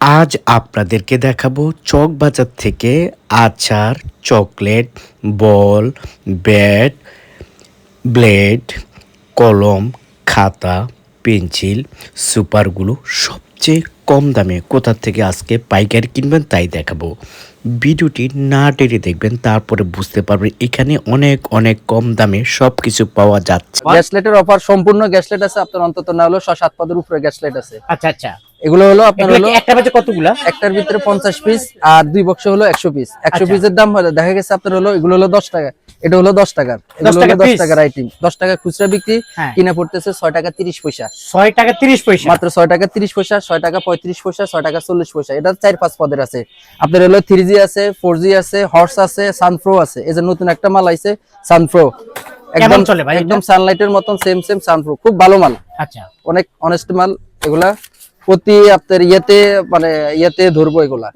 আজ আপনাদেরকে দেখাবো চক বাজার থেকে আচার চকলেট বল ব্যাট ব্লেড কলম খাতা পেন্সিল সুপারগুলো সবচেয়ে কম দামে কোথা থেকে আজকে পাইকারি কিনবেন তাই দেখাবো। ভিডিওটি না টেনে দেখবেন তারপরে বুঝতে পারবেন এখানে অনেক অনেক কম দামে সব কিছু পাওয়া যাচ্ছে। গ্যাসলেটের অফার সম্পূর্ণ গ্যাসলেট আছে আপনার অন্তত না হলো ছ সাত পদের উপরে গ্যাসলেট আছে। আচ্ছা আচ্ছা। এগুলো হলো আপনার হলো একটা বাজে কতগুলা? একটার ভিতরে পঞ্চাশ পিস আর দুই বক্স হলো একশো পিস একশো আচ্ছা। পিসের দাম দেখা গেছে আপনার হলো এগুলো হলো দশ টাকা। এটা হলো দশ টাকার। এগুলো টাকা হলো দশ piece? টাকার আইটেম দশ টাকা খুচরা বিক্রি হ্যাঁ। কিনা পড়তেছে ছয় টাকা তিরিশ পয়সা। ছয় টাকা তিরিশ পয়সা। মাত্র ছয় টাকা তিরিশ পয়সা ছয় টাকা পঁয়ত্রিশ পয়সা ছয় টাকা চল্লিশ পয়সা। এটা চার পাঁচ পদের আছে। আপনার হলো থ্রি জি আছে ফোর জি আছে হর্স আছে সানফ্রো আছে। এই যে নতুন একটা মাল আইছে সানফ্রো একদম চলে ভাই একদম সানলাইটের মতন সেম সেম সানফ্রো খুব ভালো মাল। আচ্ছা। অনেক অনেস্ট মাল এগুলা প্রতি আপনার ইয়েতে মানে ইয়েতে ধরবো এগুলা।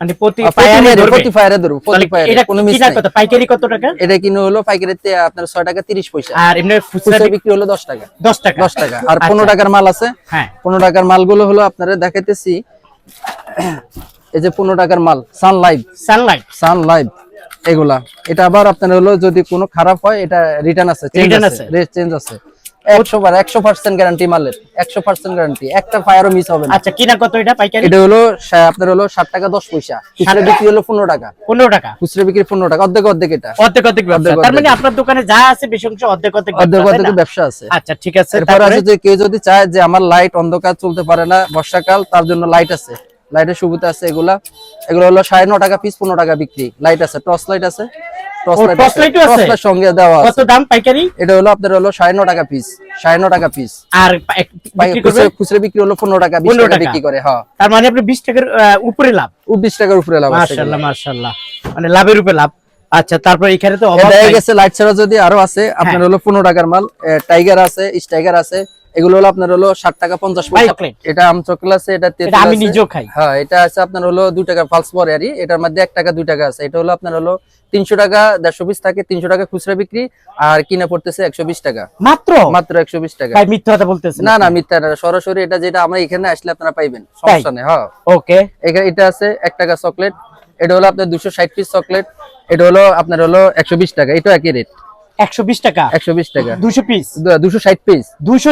মানে প্রতি প্রতি ফায়ারে ধরবে। প্রতি ফায়ারে ধরবো প্রতি ফায়ারে এটা কোনো মিস কত পাইকারি কত টাকা? এটা কিনে হলো পাইকারিতে আপনার ছয় টাকা পয়সা। আর এমনি খুচরা খুচরা বিক্রি হলো দশ টাকা। দশ টাকা। দশ টাকা। আর আচ্ছা। টাকার মাল আছে। হ্যাঁ। পনেরো টাকার মালগুলো হলো আপনারা দেখাইতেছি। এই যে পনেরো টাকার মাল এগুলা। এটা আবার আপনার হলো যদি কোনো খারাপ হয় এটা রিটার্ন আছে চেঞ্জ আছে। আছে। চেঞ্জ আছে। একশো একশো পার্সেন্ট গ্যারান্টি মালের একশো পার্সেন্ট গ্যারান্টি একটা ফায়ারও মিস হবে আচ্ছা কিনা কত এটা পাইকারি? এটা হলো আপনার হলো ষাট টাকা দশ পয়সা। খুচরা বিক্রি হলো পনেরো টাকা। পনেরো টাকা? খুচরা বিক্রি পনেরো টাকা। অর্ধেক অর্ধেক এটা। অর্ধেক অর্ধেক তার মানে আপনার দোকানে যা আছে বেশি অংশ অর্ধেক অর্ধেক অর্ধেক ব্যবসা, অর্ধেক ব্যবসা আছে। আচ্ছা ঠিক আছে এরপর আছে যে কেউ যদি চায় যে আমার লাইট অন্ধকার চলতে পারে না বর্ষাকাল তার জন্য লাইট আছে। লাইটের সুবিধা আছে এগুলা। এগুলো হলো সাড়ে ন টাকা পিস পনেরো টাকা বিক্রি। লাইট আছে টর্চ লাইট আছে। টর্চ ও, লাইট torch light ও আছে? সঙ্গে দেওয়া কত দাম পাইকারি? এটা হলো আপনার হলো সাড়ে ন টাকা পিস সাড়ে ন টাকা পিস আর পা- এক- বিক্রি করবে খুচরা বিক্রি হলো পনেরো টাকা বিশ 15 টাকা টাকা। বিক্রি করে হ্যাঁ। তার মানে আপনি বিশ টাকার উপরে লাভ। বিশ টাকার উপরে লাভ আছে মার্শাল্লাহ মার্শাল্লাহ মানে লাভের উপরে লাভ। আচ্ছা তারপর এখানে তো দেখা গেছে লাইট ছাড়া যদি আরও আছে হ্যাঁ। আপনার হলো পনেরো টাকার মাল টাইগার আছে স্টাইগার আছে এগুলো হলো আপনার হলো ষাট টাকা পঞ্চাশ। এটা আম চকলেট আছে এটা আমি নিজেও খাই। হ্যাঁ এটা আছে আপনার হলো দুই টাকা ফালস পরে এটার মধ্যে এক টাকা দুই টাকা আছে। এটা হলো আপনার হলো তিনশো টাকা দেড়শো পিস থাকে তিনশো টাকা খুচরা বিক্রি আর কিনা পড়তেছে একশো বিশ টাকা। মাত্র? মাত্র একশো বিশ টাকা। মিথ্যা কথা বলতেছেন না না মিথ্যা না সরাসরি এটা যেটা আমরা এখানে আসলে আপনারা পাইবেন সমস্যা নেই হ্যাঁ। ওকে। এখানে এটা আছে এক টাকা চকলেট এটা হলো আপনার দুশো ষাট পিস চকলেট এটা হলো আপনার হলো একশো বিশ টাকা এটা একই রেট একশো বিশ টাকা। একশো বিশ টাকা। দুশো পিস দুশো ষাট পিস দুশো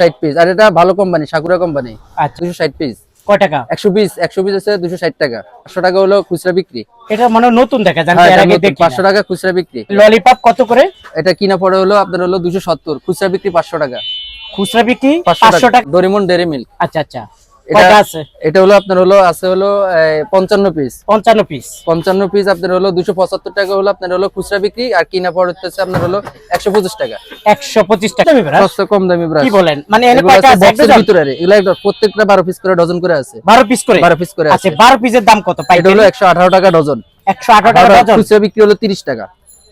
ষাট পিস আর এটা ভালো কোম্পানি সাকুরা কোম্পানি আচ্ছা। পিস কয় টাকা? একশো পিস একশো পিস আছে দুশো ষাট টাকা। পাঁচশো টাকা হলো খুচরা বিক্রি। এটা মানে নতুন দেখা হ্যাঁ, এর আগে দেখি পাঁচশো টাকা খুচরা বিক্রি। ললিপপ কত করে? এটা কিনা পড়ে হলো আপনার হলো দুশো সত্তর খুচরা বিক্রি পাঁচশো টাকা। খুচরা বিক্রি পাঁচশো পাঁচশো টাকা। ডরিমন ডেরি মিল্ক আচ্ছা আচ্ছা। এটা- আছে? এটা হলো আপনার হলো আছে হলো পঞ্চান্ন পিস পঞ্চান্ন পিস পঞ্চান্ন পিস আপনার হলো দুশো পঁচাত্তর টাকা হলো আপনার হলো খুচরা বিক্রি আর কিনা হচ্ছে আপনার হলো একশো পঁচিশ টাকা। একশো পঁচিশ টাকা দেবে কম দামি ব্রাশ। কি বলেন? মানে কয়টা এগুলো প্রত্যেকটা বারো পিস করে ডজন করে আছে। বারো পিস করে? বারো পিস করে আচ্ছা আছে। বারো পিসের দাম কত? এটা হলো একশো আঠারো টাকা ডজন একশো আঠারো টাকা ডজন খুচরা বিক্রি হলো তিরিশ টাকা।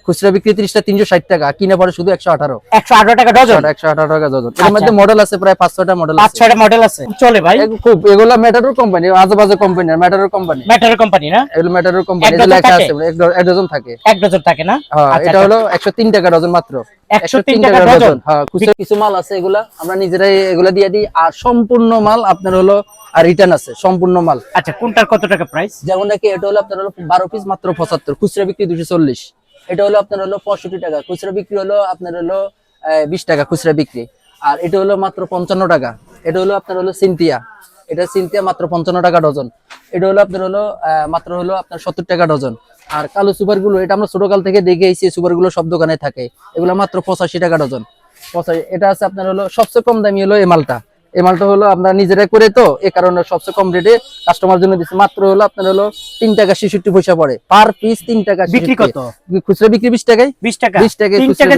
খুচরা বিক্রি ত্রিশটা তিনশো ষাট টাকা কিনা পরে শুধু একশো আঠারো। একশো আঠারো টাকা ডজন? একশো আঠারো টাকা ডজন। এর আচ্ছা। মধ্যে মডেল আছে প্রায় পাঁচ ছয়টা মডেল পাঁচ আছে ছয়টা মডেল আছে। চলে ভাই। খুব এগুলো ম্যাটারোর কোম্পানি আজে বাজে কোম্পানি ম্যাটারোর কোম্পানি ব্যাটারি কোম্পানি না? এগুলো ম্যাটারোর কোম্পানি এক ডজন লেখা থাকে? আছে এক ডজন থাকে। এক ডজন থাকে না? হ্যাঁ আচ্ছা, এটা আচ্ছা। হলো একশো তিন টাকা ডজন মাত্র। 103 টাকা ডজন? হ্যাঁ খুচরা কিছু মাল আছে এগুলা আমরা নিজেরাই এগুলা দিয়ে দিই আর সম্পূর্ণ মাল আপনার হলো আর রিটার্ন আছে সম্পূর্ণ মাল। আচ্ছা কোনটার কত টাকা প্রাইস যেমন নাকি এটা হলো আপনার হলো বারো পিস মাত্র পঁচাত্তর খুচরা বিক্রি দুশো চল্লিশ। এটা হলো আপনার হলো পঁয়ষট্টি টাকা, খুচরা বিক্রি হলো আপনার হলো বিশ টাকা খুচরা বিক্রি। আর এটা হলো মাত্র পঞ্চান্ন টাকা। এটা হলো আপনার হলো সিনথিয়া। এটা সিনথিয়া মাত্র পঞ্চান্ন টাকা ডজন। এটা হলো আপনার হলো মাত্র হলো আপনার সত্তর টাকা ডজন। আর কালো সুপারগুলো এটা আমরা ছোটকাল থেকে দেখে এসেছি সুপারগুলো সব দোকানে থাকে। এগুলো মাত্র পঁচাশি টাকা ডজন। পঁচাশি, এটা আছে আপনার হলো, সবচেয়ে কম দামি হলো এই মালটা। এই মালটা হলো আমরা নিজেরাই করে তো এ কারণে সবচেয়ে কম রেটে কাস্টমার জন্য দিচ্ছি মাত্র হলো আপনার হলো তিন টাকা ছেষট্টি পয়সা পড়ে। পার পিস তিন টাকা বিক্রি কত? খুচরা বিক্রি বিশ টাকায়? বিশ টাকা। বিশ টাকায় টাকা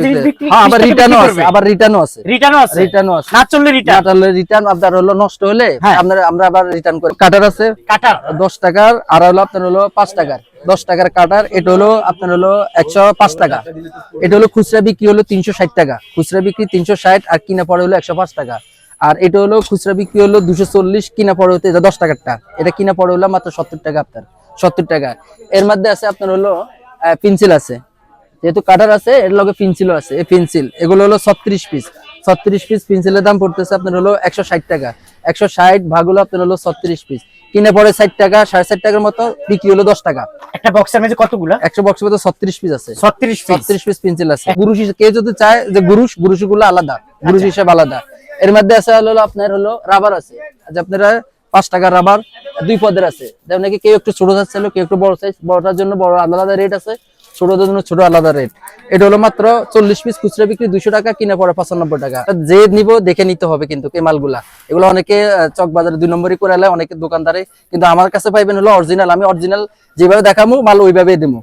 হ্যাঁ আবার রিটার্নও আছে আবার রিটার্নও আছে। রিটার্নও আছে। রিটার্নও আছে। না চললে রিটার্ন তাহলে রিটার্ন আপনার হলো নষ্ট হলে হ্যাঁ। আপনার আমরা আবার রিটার্ন করি। কাটার আছে কাটার দশ টাকার আর হলো আপনার হলো পাঁচ টাকার। দশ টাকার কাটার এটা হলো আপনার হলো একশো পাঁচ টাকা। এটা হলো খুচরা বিক্রি হলো তিনশো ষাট টাকা। খুচরা বিক্রি তিনশো ষাট আর কিনা পড়ে হলো একশো পাঁচ টাকা। আর এটা হলো খুচরা বিক্রি হলো দুশো চল্লিশ কিনা পড়ে হতে এটা দশ টাকারটা। এটা কিনা পড়ে হলো মাত্র সত্তর টাকা আপনার সত্তর টাকা। এর মধ্যে আছে আপনার হলো পেন্সিল আছে। যেহেতু কাটার আছে এর লগে পেন্সিলও আছে। এই পেন্সিল এগুলো হলো ছত্রিশ পিস ছত্রিশ পিস পেন্সিলের দাম পড়তেছে আপনার হলো একশো ষাট টাকা। একশো ষাট ভাগ হলো আপনার হলো ছত্রিশ পিস কিনে পরে ষাট টাকা সাড়ে ষাট টাকার মতো বিক্রি হলো দশ টাকা। একটা বক্সের মধ্যে কতগুলা? একশো বক্সের মতো ছত্রিশ পিস আছে। ছত্রিশ ছত্রিশ পিস পেন্সিল আছে। হিসেবে কেউ যদি চায় যে গুরুশ গুরুশগুলো আলাদা গুরুশ হিসেবে আলাদা। এর মধ্যে আছে হলো আপনার হলো রাবার আছে। যে আপনারা পাঁচ টাকার রাবার দুই পদের আছে। যেমন নাকি কেউ একটু ছোট চাচ্ছিল কেউ একটু বড় সাইজ বড়টার জন্য বড় আলাদা রেট আছে, ছোটদের জন্য ছোট আলাদা রেট এটা হলো মাত্র চল্লিশ পিস খুচরা বিক্রি দুইশো টাকা, কিনে পড়ে পঁচানব্বই টাকা। যে নিব দেখে নিতে হবে কিন্তু এই মালগুলা। এগুলো অনেকে চক বাজারে দুই নম্বরই করে এলে অনেকে দোকানদারে। কিন্তু আমার কাছে পাইবেন হলো অরিজিনাল আমি অরিজিনাল যেভাবে দেখামু, মাল ওইভাবেই দেবো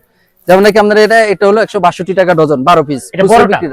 যেমন নাকি আপনার এটা এটা হলো একশো বাষট্টি টাকা ডজন বারো পিস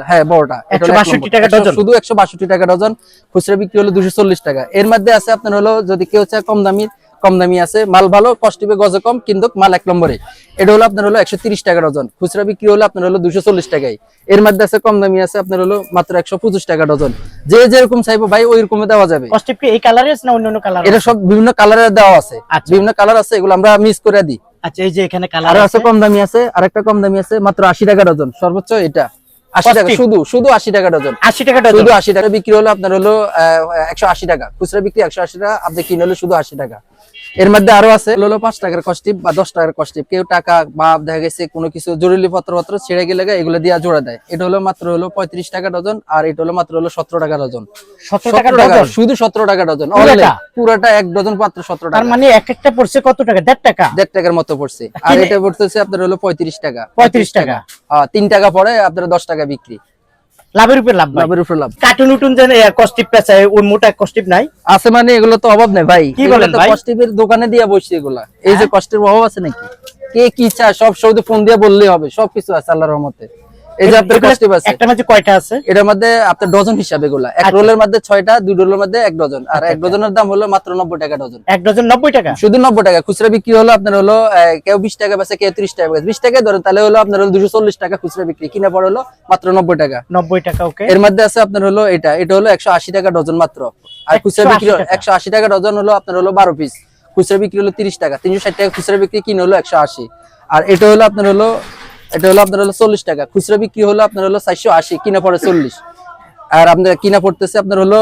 হ্যাঁ বড়টা। এটা হলো এক 162 নম্বর। টাকা একশো- ডজন? শুধু একশো বাষট্টি টাকা ডজন খুচরা বিক্রি হলো দুশো চল্লিশ টাকা। এর মধ্যে আছে আপনার হলো যদি কেউ চায় কম দামি কম দামি আছে মাল ভালো কস্টিপে গজে কম কিন্তু মাল এক নম্বরে। এটা হলো আপনার হলো একশো তিরিশ টাকা ডজন খুচরা বিক্রি হলো আপনার হলো দুশো চল্লিশ টাকায়। এর মধ্যে আছে কম দামি আছে আপনার হলো মাত্র একশো পঁচিশ টাকা ডজন। যে যেরকম চাইব ভাই ওই রকমে দেওয়া যাবে। এই কালারে না অন্য অন্য কালার এটা সব বিভিন্ন কালারের দেওয়া আছে। আচ্ছা। বিভিন্ন কালার আছে এগুলো আমরা মিস করে দিই। আচ্ছা এই যে এখানে কালার আরও আছে কম দামি আছে আরেকটা কম দামি আছে মাত্র আশি টাকা ডজন সর্বোচ্চ এটা। আশি টাকা। শুধু শুধু আশি টাকা ডজন। আশি টাকা ডজন। শুধু আশি টাকা বিক্রি হলো আপনার হলো একশো আশি টাকা। খুচরা বিক্রি একশো আশি টাকা আপনি কিনে হলো শুধু আশি টাকা। এর মধ্যে আরও আছে হলো পাঁচ টাকার কস্টিপ বা দশ টাকার কস্টিপ কেউ টাকা বা দেখা গেছে কোনো কিছু জরুরি পত্র পত্র ছেড়ে গেলে এগুলো দিয়ে জোড়া দেয়। এটা হলো মাত্র হলো পঁয়ত্রিশ টাকা ডজন আর এটা হলো মাত্র হলো সতেরো টাকা ডজন। সতেরো টাকা 17 টাকা ডজন শুধু সতেরো টাকা ডজন। পুরোটা? এক ডজন মাত্র সতেরো টাকা। মানে এক একটা পড়ছে কত টাকা? দেড় টাকা? দেড় টাকার মতো পড়ছে। আর এটা পড়তেছে আপনার হলো পঁয়ত্রিশ টাকা। 35 টাকা। হ্যাঁ তিন টাকা পরে আপনার দশ টাকা বিক্রি। লাভের উপর লাভ লাভের উপর লাভ। কার্টুন উটুন যেন কস্টিপ চাই ওই মোটা কস্টিপ নাই? আছে মানে এগুলো তো অভাব নাই ভাই। কি বলেন ভাই? কস্টিপের দোকানে দিয়া বসছে এগুলা। এই যে কষ্টের অভাব আছে নাকি? কে কি চায় সব শুধু ফোন দিয়ে বললেই হবে সবকিছু আছে আল্লাহর রহমতে। এই যে আপনার আছে। কয়টা আছে? এটার মধ্যে আপনার ডজন হিসাবে এগুলা। এক আচ্ছা। রোলের মধ্যে ছয়টা দুই রোলের মধ্যে এক ডজন আর এক ডজনের দাম হলো মাত্র নব্বই টাকা ডজন এক ডজন নব্বই টাকা? শুধু নব্বই টাকা। খুচরা বিক্রি হলো আপনার হলো কেউ বিশ টাকা বেছে কেউ ত্রিশ টাকা বেছে বিশ টাকা ধরেন তাহলে হলো আপনার হলো টাকা খুচরা বিক্রি। কিনা পড়ে হলো মাত্র নব্বই টাকা। নব্বই টাকা ওকে। এর মধ্যে আছে আপনার হলো এটা। এটা হলো একশো আশি টাকা ডজন মাত্র। আর খুচরা বিক্রি টাকা। একশো আশি টাকা ডজন হলো আপনার হলো বারো পিস খুচরা বিক্রি হলো তিরিশ টাকা। তিনশো ষাট টাকা খুচরা বিক্রি কিনে হলো একশো আশি। আর এটা হলো আপনার হলো এটা হলো আপনার হলো চল্লিশ টাকা। খুচরা বিক্রি হলো আপনার হলো চারশো আশি কিনা পড়ে চল্লিশ। আর আপনার কিনা পড়তেছে আপনার হলো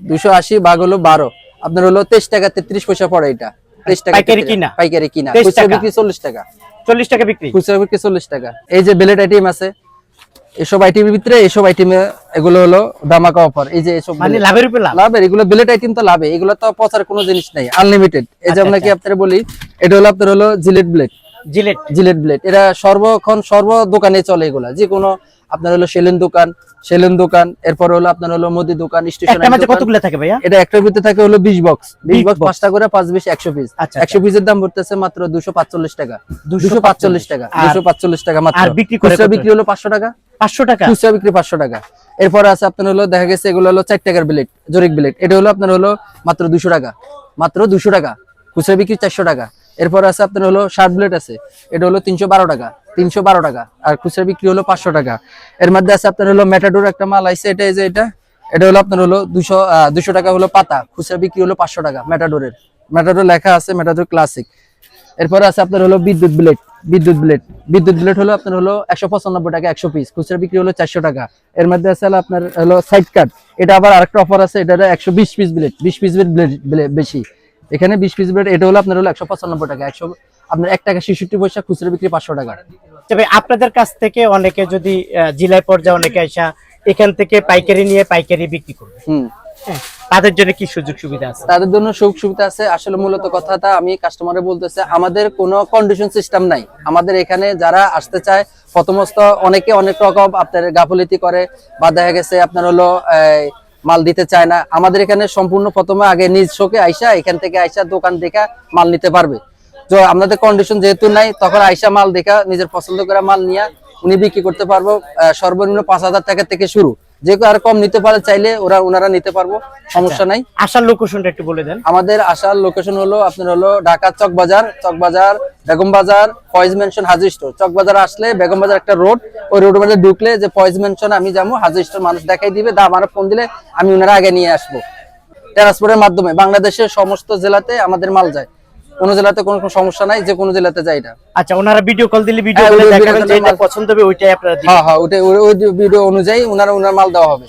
দুশো আশি ভাগ হলো বারো। আপনার হলো তেইশ টাকা তেত্রিশ পয়সা পড়ে এটা। তেইশ টাকা পাইকারি কিনা? পাইকারি কিনা। খুচরা বিক্রি চল্লিশ টাকা। চল্লিশ টাকা বিক্রি? খুচরা বিক্রি চল্লিশ টাকা। এই যে বেলেট আইটেম আছে এসব আইটেমের ভিতরে এসব আইটেমে এগুলো হলো দামাকা অফার এই যে এসব মানে লাভের উপর লাভ? লাভের এগুলো বেলেট আইটেম তো লাভে। এগুলো তো পচার কোনো জিনিস নাই আনলিমিটেড এই যে আচ্ছা, আপনাকে আচ্ছা। আপনারা বলি এটা হলো আপনার হলো Gillette blade Gillette. Gillette blade এটা সর্বক্ষণ সর্ব দোকানে চলে এগুলা। যে কোনো আপনার হলো সেলুন দোকান সেলুন দোকান এরপর হলো আপনার হলো মুদি দোকান স্টেশন একটা কতগুলো থাকে ভাইয়া? এটা একটার ভিতরে থাকে হলো বিশ বক্স বিশ 20 বক্স box। পাঁচটা করে পাঁচ বিশ একশো পিস আচ্ছা, একশো পিসের দাম পড়তেছে মাত্র দুশো পাঁচচল্লিশ টাকা। দুশো পাঁচচল্লিশ। টাকা আর- দুশো পাঁচচল্লিশ টাকা মাত্র। আর বিক্রি করে খুচরা বিক্রি হলো পাঁচশো টাকা। পাঁচশো টাকা? খুচরা বিক্রি পাঁচশো টাকা। এরপরে আছে আপনার হলো দেখা গেছে এগুলো হলো চার টাকার ব্লেড জরিক ব্লেড এটা হলো আপনার হলো মাত্র দুশো টাকা। মাত্র দুশো টাকা। খুচরা বিক্রি চারশো টাকা। এরপর আছে আপনার হলো শার্ট ব্লেড আছে। এটা হলো তিনশো বারো টাকা, তিনশো বারো টাকা। আর খুচরা বিক্রি হলো পাঁচশো টাকা। এর মধ্যে আছে আপনার হলো মেটাডোর একটা মাল আইছে, এটা যে এটা এটা হলো আপনার হলো দুশো দুশো টাকা হলো পাতা, খুচরা বিক্রি হলো পাঁচশো টাকা মেটাডোরের মেটাডোর লেখা আছে মেটাডোর ক্লাসিক এরপরে আছে আপনার হলো বিদ্যুৎ ব্লেড বিদ্যুৎ ব্লেড বিদ্যুৎ ব্লেড হলো আপনার হলো একশো পঁচানব্বই টাকা, একশো পিস খুচরা বিক্রি হলো চারশো টাকা। এর মধ্যে আছে আপনার হলো সাইড কাট এটা আবার আরেকটা অফার আছে এটা একশো বিশ পিস ব্লেড বিশ পিস ব্লেড বেশি। এখানে বিশ পিস ব্লেড এটা হলো আপনার হলো একশো পঁচানব্বই টাকা একশো আপনার এক টাকা ছেষট্টি পয়সা খুচরা বিক্রি পাঁচশো টাকা। তবে আপনাদের কাছ থেকে অনেকে যদি জেলায় পর্যায়ে অনেকে আসা এখান থেকে পাইকারি নিয়ে পাইকারি বিক্রি করবে। হুম। হ্যাঁ, তাদের জন্য কি সুযোগ সুবিধা আছে? তাদের জন্য সুযোগ সুবিধা আছে। আসলে মূলত কথাটা আমি কাস্টমারে বলতেছে আমাদের কোনো কন্ডিশন সিস্টেম নাই। আমাদের এখানে যারা আসতে চায় প্রথমত অনেকে অনেক রকম আপনার গাফলিতি করে বা দেখা গেছে আপনার হলো মাল দিতে চায় না। আমাদের এখানে সম্পূর্ণ প্রথমে আগে নিজ শোকে আইসা এখান থেকে আইসা দোকান দেখা মাল নিতে পারবে। তো আমাদের কন্ডিশন যেহেতু নাই, তখন আইসা মাল দেখা, নিজের পছন্দ করা মাল নিয়ে উনি বিক্রি করতে পারব সর্বনিম্ন পাঁচ হাজার টাকা থেকে শুরু। যে আর কম নিতে পারে চাইলে ওরা ওনারা নিতে পারব সমস্যা নাই। আসার লোকেশনটা একটু বলে দেন। আমাদের আসার লোকেশন হলো আপনার হলো ঢাকা চক বাজার চক বাজার বেগম বাজার ফয়েজ মেনশন হাজির স্টোর চক বাজার আসলে বেগম বাজার একটা রোড ওই রোডের মধ্যে ঢুকলে যে ফয়েজ মেনশন আমি যাব হাজির স্টোর মানুষ দেখাই দিবে দা আমার ফোন দিলে আমি ওনারা আগে নিয়ে আসব। ট্রান্সপোর্টের মাধ্যমে বাংলাদেশের সমস্ত জেলাতে আমাদের মাল যায়। কোনো জেলাতে কোনো কোনো সমস্যা নাই যে কোনো জেলাতে যায় এটা আচ্ছা ওনারা ভিডিও কল দিলে ভিডিও কলে দেখাবেন যেটা পছন্দ হবে ওইটাই আপনারা দিবেন। হ্যাঁ হ্যাঁ ওই ভিডিও অনুযায়ী ওনারা ওনার মাল দেওয়া হবে।